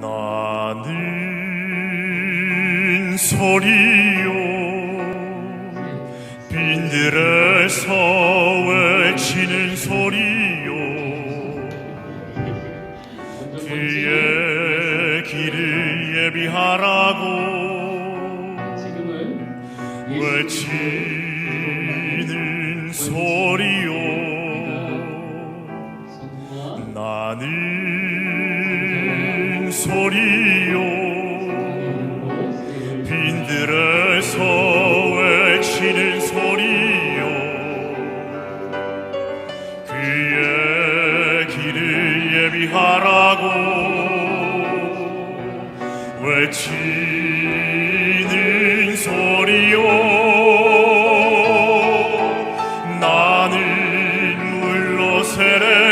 나는 소리요. 빈들에서 외치는 소리요. 그의 길을 예비하라고. 외치는 소리요. 나는 소리요. 빈들에서 외치는 소리요. 그의 길을 예비하라고 외치는 소리요. 나는 물러세래